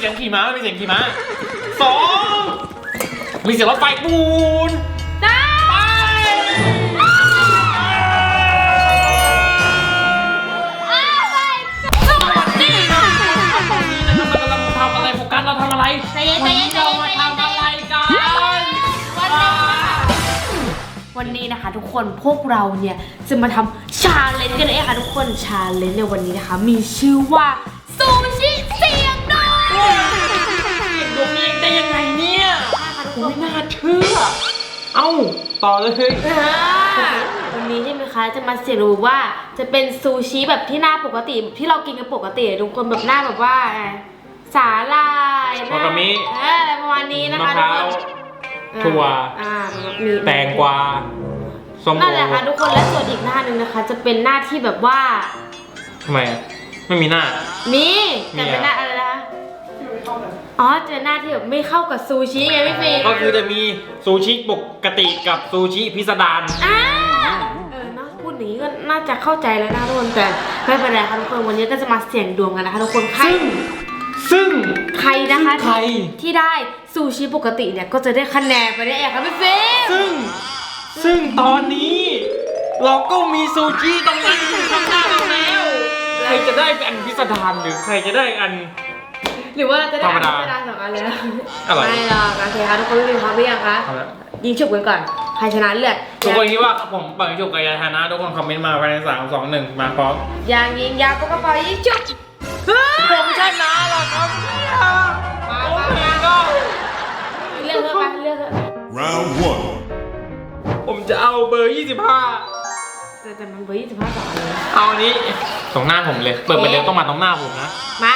เสียงขี่ม้าไม่มีเสียงขี่ม้าสองมีเสียงรถไฟปูนได้ไปสวัสดีค่ะตอนนี้นะครับเรากำลังทำอะไรโฟกัสเราทำอะไรใจเย็นวัใจนเย็นี้นใจเราเย็นมาทำอะไรกันวันนี้นะคะทุกคนพวกเราเนี่ยจะมาทำชาเลนจ์กันเองค่ะทุกคนชาเลนจ์ในวันนี้นะคะ มีชื่อว่าซูชิ ค่ะทุกคโอ้นยน่าเชื่อ เอ้า ต่อเลยอ่าวันนี้ใช่ไหมคะ จะมาเสี่ยงดูว่าจะเป็นซูชิแบบที่หน้าปกติที่เรากินกันปกติทุกคนแบบหน้าแบบว่า สาลายหน้วากามิเอออะไรประมาณนี้นะมะคะพร้าวทุกคนถั่ว อ่ามีแตงกวาส้มนั่นโอแหละค่ะทุกคนและส่วนอีกหน้าหนึ่งนะคะ จะเป็นหน้าที่แบบว่า ทำไมอะไม่มีหน้า มีมีแต่อะเป็นหน้าอะไรนะคะ อ๋อจะหน้าที่แบบไม่เข้ากับซูชิไงพี่ฟิล์มก็คือจะมีซูชิปกติกับซูชิพิสดารอ่าเออเนาะพูดอย่างนี้ก็น่าจะเข้าใจแล้วนะทุกคนแต่ไม่เป็นไรค่ะทุกคนวันนี้ก็จะมาเสี่ยงดวงกันนะคะทุกคนใครซึ่ง ใครนะคะซึ่งใคร ที่ที่ได้ซูชิปกติเนี่ยก็จะได้คะแนนไปได้เองค่ะพี่ฟิล์มซึ่ง ซึ่งตอนนี้ เราก็มีซูชิตรงนั้นอยู่ข้างหน้าเราแล้ว ใครจะได้เป็นอันพิสดารหรือใครจะได้อัน หรือว่าเราจะได้ธรรมดาอันพิสดารสองอันเลยนะอะไรไม่หรอกโอเคค่ะทุกคนพี่ฟิล์มพร้อมหรือยังคะเอาละยิงฉุบกันก่อนใครชนะเลือกทุกคนคิดว่าผมเปิดชุกกับยาธานะทุกคนคอมเมนต์มาภายในสามสองหนึ่งมาพร้อมยางยิงยาวปากกระเป๋ายิงฉุบเฮ้ยผมชนะหรอครับเนี่ยมาโอ้มา my มา god เลือกเลือกไปเลือกเลือก Round one. ผมจะเอาเบอร์แต่แต่มันเบอร์ยี่สิบห้าต่อเลย25เอาอันนี้ตรงหน้าผมเลย เปิดไปเร็วต้องมาตรงหน้าผมนะ มา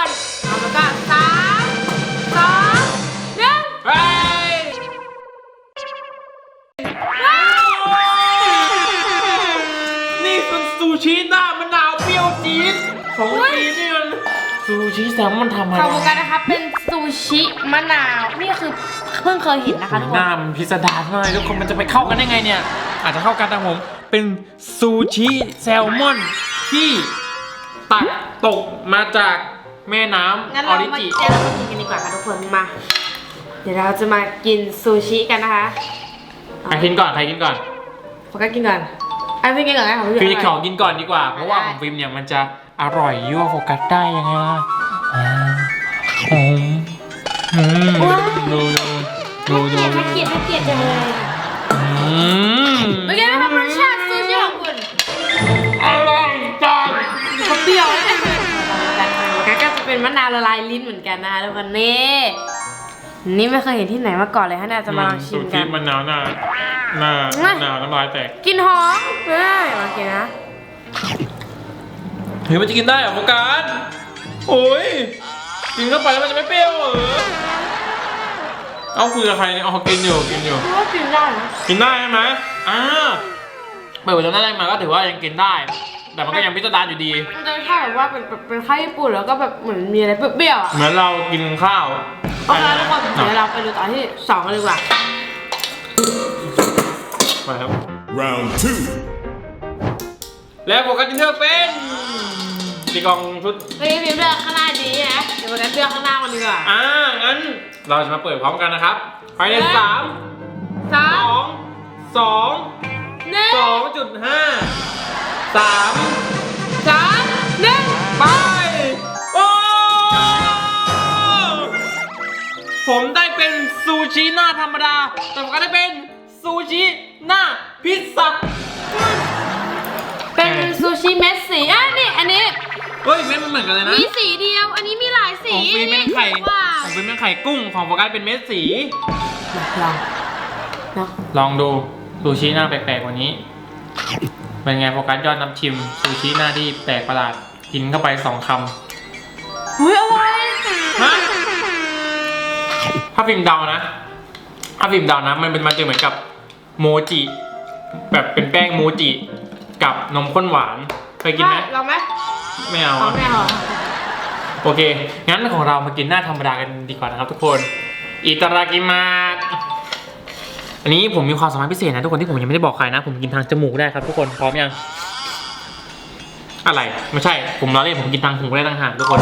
มามาทุกคนเอาแล้วก็สามสองหนึ่งเฮ้ยนี่เป็นซูชิหน้ามะนาวเปรี้ยวจี๊ดของจีนนี่มันซูชิแซลมอนทำอะไรขอบคุณกันนะคะเป็นซูชิมะนาว นี่คือเพิ่งเคยเห็นนะคะทุกหคนน้ามันพิสดารมากเลยทุกคนมันจะไปเข้ากันได้ไงเนี่ย อาจจะเข้ากันแต่ผม เป็นซูชิแซลมอนที่ตักตกมาจาก แม่น้งั้นำออเราริมาจิเดี๋ยวเรามากินกันดีกว่าค่ะทุกคนมา เดี๋ยวเราจะมากินซูชิกันนะคะใครกินก่อน ใครกินก่อน โฟกัสกินก่อนอันนี้กินก่อนนะของพี่ฟิล์มอร่อยขอกินก่อนดีกว่า เพราะว่าได้ของฟิล์มเนี่ยมันจะอร่อยยั่วโฟกัสได้ยังไงล่ะอ่าหอมอืมดูดูดูดูถ้าเกลียดถ้าเกลียดถ้าเกลียดจังเลยอืมโอเคนะคะรสชา มะนาวละลายลิ้นเหมือนกันนะคะทุกคนนี่นี่ไม่เคยเห็นที่ไหนมาก่อนเลยฮะเนี่ยจะมาลองชิมซูกัชินมะนาวหน้าหน้าง่ะมะนาวน้ำลายแตกกลินหอมเฮ้ยโอเคนะเฮ้ยมันจะกินได้เหรอโฟกัสโอ้ยกินเข้าไปแล้วมันจะไม่เปรี้ยวเหรอเอาคุยกับใครเนี่ยเอากินอยู่กินอยู่คิดว่ากินได้นะกินได้ใช่ไหมอ่าเปิดไปแล้วนั่นแรกมาก็ถือว่ายังกินได้ แต่มันก็ยังพิสดารอยู่ดี มันจะแค่แบบว่าเป็นเป็นเป็นข้าวญี่ปุ่นแล้วก็แบบเหมือนมีอะไรเปรี้ยวๆอะเหมือนเรากินข้าวโอเคทุกคนเดี๋ยวเราไปดูต่อที่สองกันดีกว่า ไปครับ Round two. แล้วโฟกัสที่เลือกเป็นตีกลองชุด เฮ้ยพิมพ์เลือกข้างหน้าดีนะเดี๋ยววันนั้นเลือกข้างหน้ามันดีกว่าอ่า งั้นเราจะมาเปิดพร้อมกันนะครับภายในเอ๊ะสามสาสมองสองหนึ่งสองจุดห้า สามสามหนึ่งไป โอ้ ผมได้เป็นซูชิหน้าธรรมดา แต่ผมก็ได้เป็นซูชิหน้าพิซซ่า เป็นซูชิเม็ดสีอะนี่ อันนี้ เฮ้ยเม็ดมันเหมือนกันเลยนะ มีสีเดียว อันนี้มีหลายสีของฟิล์มเป็นไข่ว้าของฟิล์มเป็นไข่กุ้ง ของโฟกัสเป็นเม็ดสี ลองลองลองดูซูชิหน้าแปลกๆกว่านี้ เป็นไงโฟกัสยอดน้ำชิมซูชิหน้าที่แปลกประหลาดกินเข้าไปสองคอุ้ยอร่อยำฮะถ้าฟิล์มเดานะถ้าฟิล์มเดานะ มันเป็นมันจะเหมือนกับโมจิ แบบเป็นแป้งโมจิ กับนมข้นหวานเคยกินไหมลองไหมไม่เอาลองอะ ไม่เอาโอเค งั้นของเรามากินหน้าธรรมดากันดีกว่านะครับทุกคน อิตารากิมา อันนี้ผมมีความสามารถพิเศษนะทุกคนที่ผมยังไม่ได้บอกใครนะ ผมกินทางจมูกได้ครับทุกคนพร้อมยัง อะไรไม่ใช่ ผมล้อเล่นผมกินทางหูได้ต่างหากทุกคน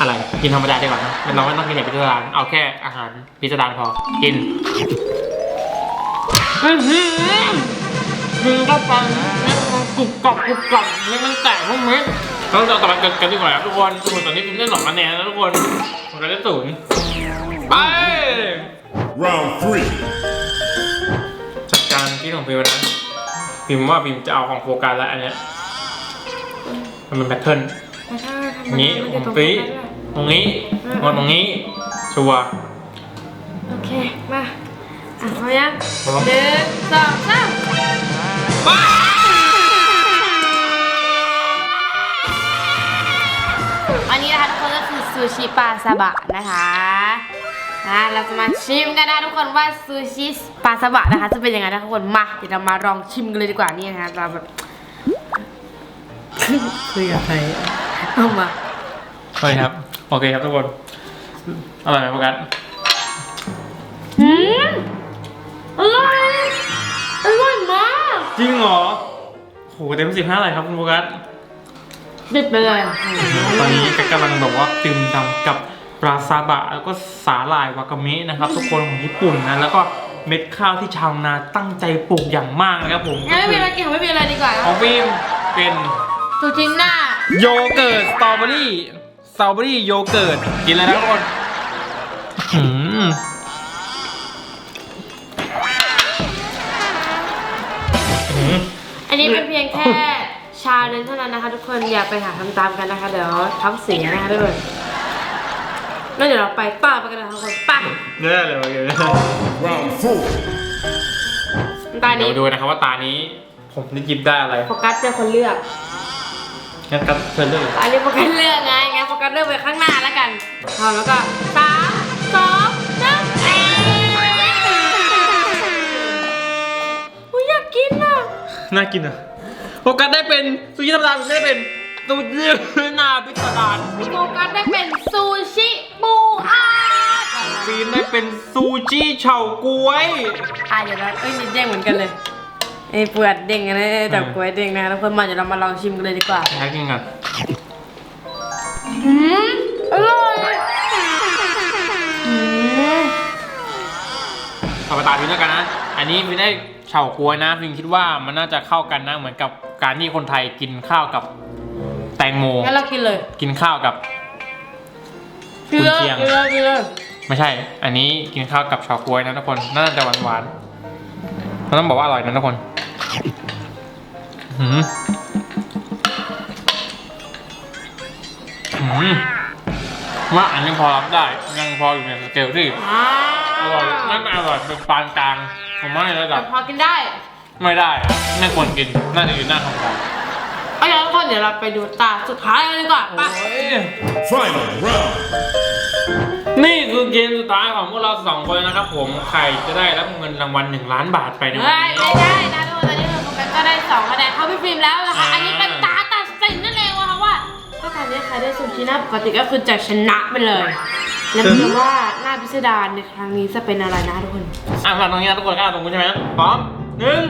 อะไรกินธรรมดาดีกว่านะเราไม่ต้องกินแบบพิสดารเอาแค่อาหารพิสดารพอกินอื้อหือกินเข้าไปเนี่ยมันกรุบกรอบกรุบกรอบเนี่ยมันแตกทุกเม็ดเราจะต่อไปกันกันดีกว่าครับทุกคนทุกคนตอนนี้พิมได้สองคะแนนแล้วทุกคนผมจะได้ศูนย์ไป Round three. จัดการที่ของพิมพ์นะพิมพ์ว่าพิมพ์จะเอาของโฟกัสแล้วอันเนี้ยมันเป็นแพทเทิร์นไม่ใช่ทำอย่างนี้มันขจะองตรงปีกันด้วย ตรงนี้งอนตรงนี้ ชัวร์ โอเค มา อะพร้อมยังพร้อม หนึ่งสองสามอันนี้นะคะทุกคนก็คือซูชิปลาซาบะนะคะ อะเราจะมาชิมกันนะทุกคนว่าซูชิปลาซาบะนะคะ จะเป็นยังไงนะทุกคนมาเดี๋ยวเรามาลองชิมกันเลยดีกว่านี่นะคะเราแบบคืออะไรเอามาโอเคครับ โอเคครับทุกคนอร่อยไหมโฟกัสอืมอร่อยอร่อยมากจริงเหรอโหเต็มสิบห้าเลยครับคุณโฟกัสดิบไปเลยอะตอนนี้ก็กำลังแบบว่าตื่มดำกับ ปลาซาบะแล้วก็สาหร่ายวากาเมะนะครับ ทุกคนของญี่ปุ่นนะแล้วก็เม็ดข้าวที่ชาวนาตั้งใจปลูกอย่างมากนะครับผมงั้นไม่มีอะไรกินของไม่มีอะไรดีกว่าของฟิล์มเป็นตูจินหน้าโยเกิร์ตสตรอเบอรี่สตรอเบอรี่โยเกิร์ตกินเลยนะทุกคนอื้อหืออันนี้เป็นเพียงแค่ชาเลนจ์เท่านั้นนะคะ ทุกคนอย่าไปหาทำตามกันนะคะ เดี๋ยวท้องเสียนะคะทุกคน แล้วเดี๋ยวเราไปต่อไปกันนะคะทุกคนไปเนื้อเลยโอเค Round four. ตอนเดี๋ยนี้วดูนะครับว่าตานี้ผมจะหยิบได้อะไรโฟกัสเป็นคนเลือกงั้นก็เชิญเลยอันนี้โฟกัสเลือกไงงั้นโฟกัสเลือกไปข้างหน้าแล้วกันพร้อมแล้วก็สามสองหนึ่งเอ้อุ๊ยอยากกินอะน่ากินอะโฟกัสได้เป็นซูชิธรรมดาไม่ได้เป็นซูชินาพิสดารโฟกัสได้เป็นซูชิปูอัด ฟิล์มได้เป็นซูชิเฉาก๊วย อะเดี๋ยวเราเอ้ยมีเด้งเหมือนกันเลยไอ้เปลือกเด้งอันนี้แต่กล้วยเด้งนะคะทุกคนมาเดี๋ยวเรามาลองชิมกันเลยดีกว่าแท็กยังไงอืมอร่อยอืมต่อไปตาฟิล์มแล้วกันนะ อันนี้ฟิล์มได้เฉาก๊วยนะฟิล์มคิดว่ามันน่าจะเข้ากันนะเหมือนกับการที่คนไทยกินข้าวกับแตงโมงั้นเรากินเลย กินข้าวกับ กินเลยกุนเชียงกินเลยกินเลย ไม่ไม่ใช่ อันนี้กินข้าวกับเฉาก๊วยนะทุกคน น่าจะหวานหวานๆมันต้องบอกว่าอร่อยนะทุกคนหืมหืมว่าอันนี้พอรับได้ ยังพออยู่ในสเกลที่อ่าอร่อยไม่ไม่อร่อยเป็นปานกลาง ผมว่าในระดัแต่บพอกินได้ไม่ได้อะไม่ควรกิน น่าจะอยู่หน้าทางการเอาอย่างนั้นทุกคนเดี๋ยวเราไปดูตาสุดท้ายกันดีกว่าไป Final round. นี่คือเกมสุดท้ายของพวกเราสองคนนะครับ ผมใครจะได้รับเงินรางวัลหนึ่งล้านบาทไปในวันเฮ้ยนี้ไม่ได้นะทุกคนตอนนี้เราโฟกัสก็ได้สองคะแนนเข้าพี่ฟิล์มแล้วนะคะอ่าอันนี้เป็นตาตัดสินนั่นเองว่ะคะว่า ถ้าตอนนี้ใครได้ซูชิหน้าปกติก็คือจะชนะไปเลย แล้วไม่รู้ว่าหน้าพิสดารในครั้งนี้จะเป็นอะไรนะทุกคน อะมาตรงนี้นะทุกคนกล้าตรงนี้ใช่ไหมพร้อมหนึ่ง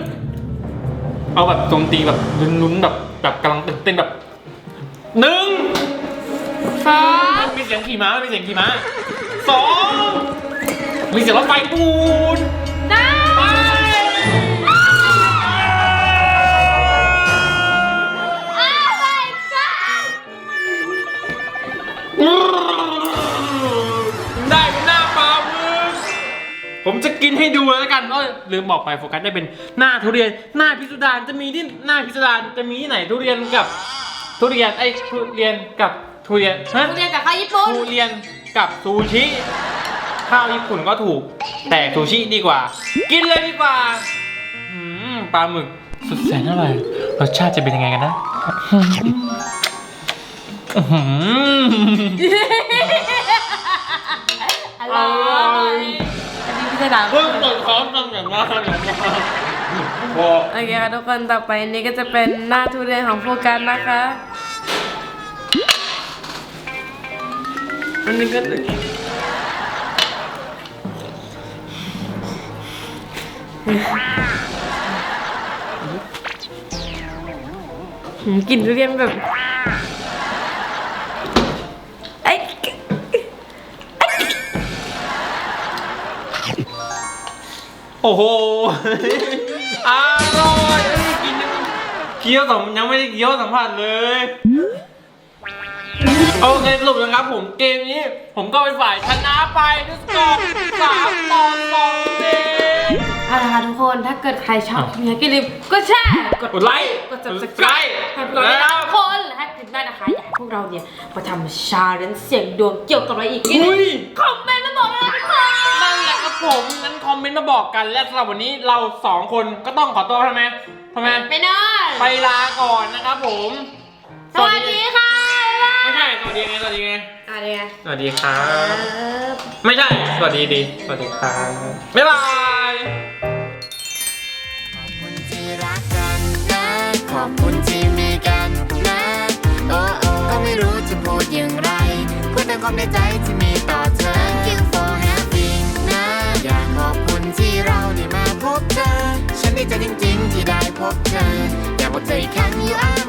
เอาแบบโจมตีแบบลุ้นๆแบบแบบกำลังตื่นเต้นแบบหนึ่ง สองมีเสียงขี่ม้ามีเสียงขี่ม้าสองมีเสียงรถไฟปูนสามไปอ้าวไม่ใช่ได้เป็นหน้าปลาหมึกผมจะกินให้ดูแล้วกันก็ลืมบอกไปโฟกัสได้เป็นหน้าทุเรียน หน้าพิสดารจะมีที่หน้าพิสดารจะมีที่ไหนทุเรียนกับทุเรียนไอ้ทุเรียนกับ ทุเรียนฮะทุเรียนกับข้าวญี่ปุ่น ทุเรียนกับซูชิ ข้าวญี่ปุ่นก็ถูก แต่ซูชิดีกว่า กินเลยดีกว่าอืมปลาหมึกสุดแสนอร่อยรสชาติจะเป็นยังไงกันนะอื้อหือ อร่อยอันนี้พิสดารเพิ่งเปิดท้องทำอย่างมากอย่างมากพอ โอเคค่ะทุกคนต่อไปนี้ก็จะเป็นหน้าทุเรียนของโฟกัสนะคะ มันนึงก็ตึงกลิ่นทุเรียนแบบไอ้โอ้โห อร่อย กินยังเคี้ยวสองยังไม่ได้เคี้ยวสัมผัสเลย โอเคสรุปนะครับผมเกมนี้ ผมก็เป็นฝ่ายชนะไปด้วยสกอร์สามต่อสองเองเอาละค่ะทุกคนถ้าเกิดใครชอบคลิปนี้ก็อย่าลืมกดแชร์กดไลค์กดกด subscribe subscribe ให้พวกเราได้ทุกคนและถ้าเกิดได้นะคะอยากให้พวกเราเนี่ยมาทำชาเลนจ์เสียงดวงเกี่ยวกับอะไรอีกนี่อุ้ยคอมเมนต์มาบอกเลยนะทุกคนนั่นแหละครับผมงั้นคอมเมนต์มาบอกกันและสำหรับวันนี้เราสองคนก็ต้องขอตัวทำไมทำไมไปนอนไปลาก่อนนะครับผม สวัสดีค่ะ สวัสดีไงสวัสดีไงอะเดี๋ยวไงสวัสดีครัครับบไม่ใช่ สวัสดีดี สวัสดีครับ บ๊ายบายขอบคุณที่รักกันนะ ขอบคุณที่มีกันนะ โอ้โอ้ก็ไม่รู้จะพูดอย่างไร พูดแต่ความในใจที่มีต่อเธอ Thank you for having นะ อยากขอบคุณที่เราได้มาพบเธอ ฉันดีใจจริงๆที่ได้พบเธอ อยากบอกเธออีกครั้ง you are